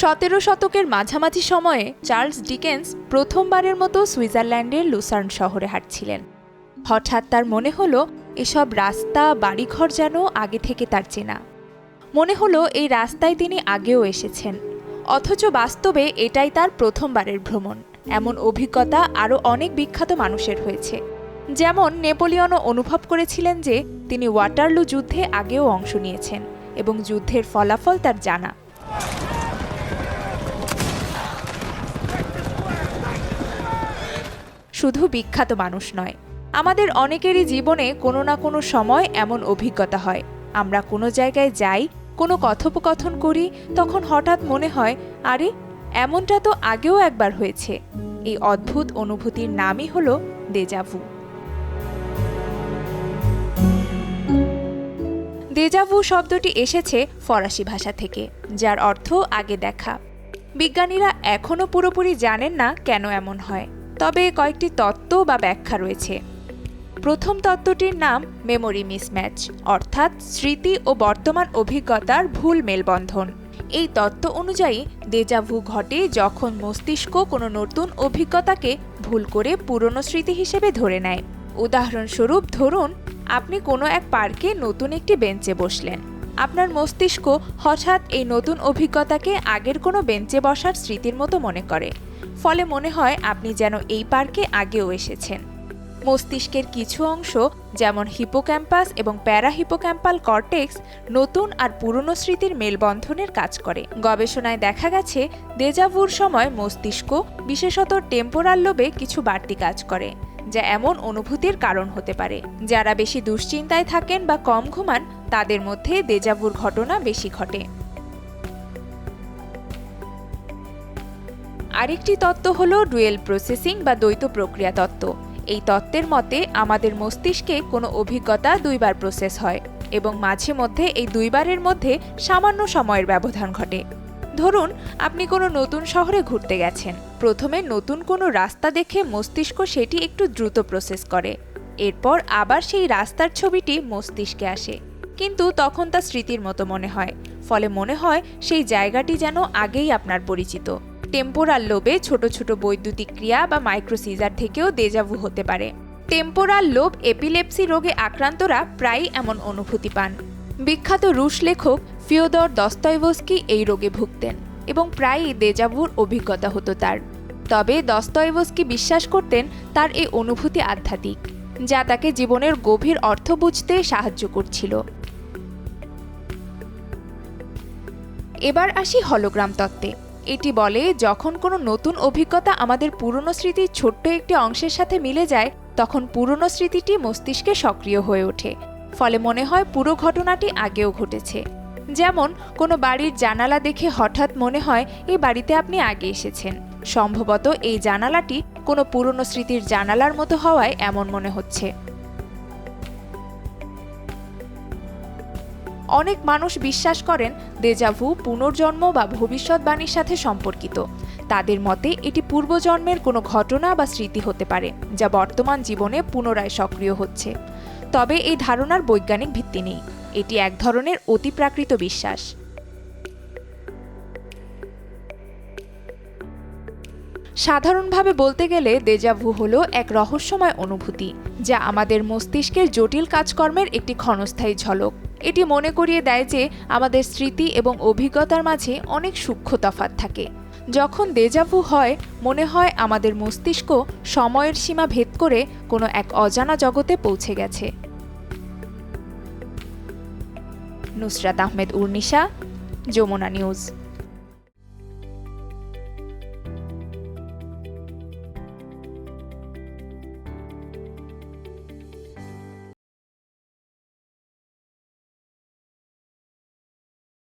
সতেরো শতকের মাঝামাঝি সময়ে চার্লস ডিকেন্স প্রথমবারের মতো সুইজারল্যান্ডের লুসার্ন শহরে হাঁটছিলেন। হঠাৎ তার মনে হলো, এসব রাস্তা, বাড়িঘর যেন আগে থেকে তার চেনা। মনে হলো, এই রাস্তায় তিনি আগেও এসেছেন। অথচ বাস্তবে এটাই তার প্রথমবারের ভ্রমণ। এমন অভিজ্ঞতা আরও অনেক বিখ্যাত মানুষের হয়েছে। যেমন নেপোলিয়নও অনুভব করেছিলেন যে তিনি ওয়াটারলু যুদ্ধে আগেও অংশ নিয়েছেন এবং যুদ্ধের ফলাফল তার জানা। শুধু বিখ্যাত মানুষ নয়। আমাদের অনেকেরই জীবনে কোনো না কোনো সময় এমন অভিজ্ঞতা হয়। আমরা কোনো জায়গায় যাই, কোনো কথোপকথন করি, তখন হঠাৎ মনে হয়, আরে, এমনটা তো আগেও একবার হয়েছে। এই অদ্ভুত অনুভূতির নামই হলো দেজাভু দেজাভু শব্দটি এসেছে ফরাসি ভাষা থেকে, যার অর্থ আগে দেখা। বিজ্ঞানীরা এখনও পুরোপুরি জানেন না কেন এমন হয়। তবে কয়েকটি তত্ত্ব বা ব্যাখ্যা রয়েছে। প্রথম তত্ত্বটির নাম মেমোরি মিসম্যাচ অর্থাৎ স্মৃতি ও বর্তমান অভিজ্ঞতার ভুল মেলবন্ধন। এই তত্ত্ব অনুযায়ী দেজাভু ঘটে যখন মস্তিষ্ক কোনো নতুন অভিজ্ঞতাকে ভুল করে পুরনো স্মৃতি হিসেবে ধরে নেয়। উদাহরণস্বরূপ ধরুন, আপনি কোনো এক পার্কে নতুন একটি বেঞ্চে বসলেন। আপনার মস্তিষ্ক হঠাৎ এই নতুন অভিজ্ঞতাকে আগের কোনো বেঞ্চে বসার স্মৃতির মতো মনে করে। ফলে মনে হয় আপনি যেন এই পার্কে আগেও এসেছেন। মস্তিষ্কের কিছু অংশ, যেমন হিপোক্যাম্পাস এবং প্যারাহিপোক্যাম্পাল কর্টেক্স, নতুন আর পুরনো স্মৃতির মেলবন্ধনের কাজ করে। গবেষণায় দেখা গেছে দেজাভুর সময় মস্তিষ্ক, বিশেষত টেম্পোরাল লোবে কিছু বাড়তি কাজ করে, যা এমন অনুভূতির কারণ হতে পারে। যারা বেশি দুশ্চিন্তায় থাকেন বা কম ঘুমান, তাদের মধ্যে দেজাভুর ঘটনা বেশি ঘটে। আরেকটি তত্ত্ব হল ডুয়েল প্রসেসিং বা দ্বৈত প্রক্রিয়া তত্ত্ব। এই তত্ত্বের মতে আমাদের মস্তিষ্কে কোনো অভিজ্ঞতা দুইবার প্রসেস হয় এবং মাঝে মধ্যে এই দুইবারের মধ্যে সামান্য সময়ের ব্যবধান ঘটে। ধরুন, আপনি কোনো নতুন শহরে ঘুরতে গেছেন। প্রথমে নতুন কোনো রাস্তা দেখে মস্তিষ্ক সেটি একটু দ্রুত প্রসেস করে। এরপর আবার সেই রাস্তার ছবিটি মস্তিষ্কে আসে। কিন্তু তখন তা স্মৃতির মতো মনে হয়। ফলে মনে হয় সেই জায়গাটি যেন আগেই আপনার পরিচিত। টেম্পোরাল লোবে ছোট ছোট বৈদ্যুতিক ক্রিয়া বা মাইক্রোসিজার থেকেও দেজাভু হতে পারে। টেম্পোরাল লোব এপিলেপসি রোগে আক্রান্তরা প্রায়ই এমন অনুভূতি পান। বিখ্যাত রুশ লেখক ফিওদর দস্তয়ভস্কি এই রোগে ভুগতেন এবং প্রায়ই দেজাভুর অভিজ্ঞতা হতো তার। তবে দস্তয়ভস্কি বিশ্বাস করতেন তার এই অনুভূতি আধ্যাত্মিক, যা তাকে জীবনের গভীর অর্থ বুঝতে সাহায্য করছিল। এবার আসি হলোগ্রাম তত্ত্বে। এটি বলে, যখন কোনো নতুন অভিজ্ঞতা আমাদের পুরনো স্মৃতির ছোট্ট একটি অংশের সাথে মিলে যায়, তখন পুরনো স্মৃতিটি মস্তিষ্কে সক্রিয় হয়ে ওঠে। ফলে মনে হয় পুরো ঘটনাটি আগেও ঘটেছে। যেমন, কোনো বাড়ির জানালা দেখে হঠাৎ মনে হয় এই বাড়িতে আপনি আগে এসেছেন। সম্ভবত এই জানালাটি কোনো পুরনো স্মৃতির জানালার মতো হওয়ায় এমন মনে হচ্ছে। অনেক মানুষ বিশ্বাস করেন দেজাভু পুনর্জন্ম বা ভবিষ্যৎবাণীর সাথে সম্পর্কিত। তাদের মতে, এটি পূর্বজন্মের কোনো ঘটনা বা স্মৃতি হতে পারে, যা বর্তমান জীবনে পুনরায় সক্রিয় হচ্ছে। তবে এই ধারণার বৈজ্ঞানিক ভিত্তি নেই। এটি এক ধরনের অতিপ্রাকৃত বিশ্বাস। সাধারণভাবে বলতে গেলে দেজাভু হল এক রহস্যময় অনুভূতি, যা আমাদের মস্তিষ্কের জটিল কাজকর্মের একটি ক্ষণস্থায়ী ঝলক। এটি মনে করিয়ে দেয় যে আমাদের স্মৃতি এবং অভিজ্ঞতার মাঝে অনেক সূক্ষ্ম তফাৎ থাকে। যখন দেজাভু হয়, মনে হয় আমাদের মস্তিষ্ক সময়ের সীমা ভেদ করে কোনো এক অজানা জগতে পৌঁছে গেছে। নুসরাত আহমেদ উর্নিশা, যমুনা নিউজ।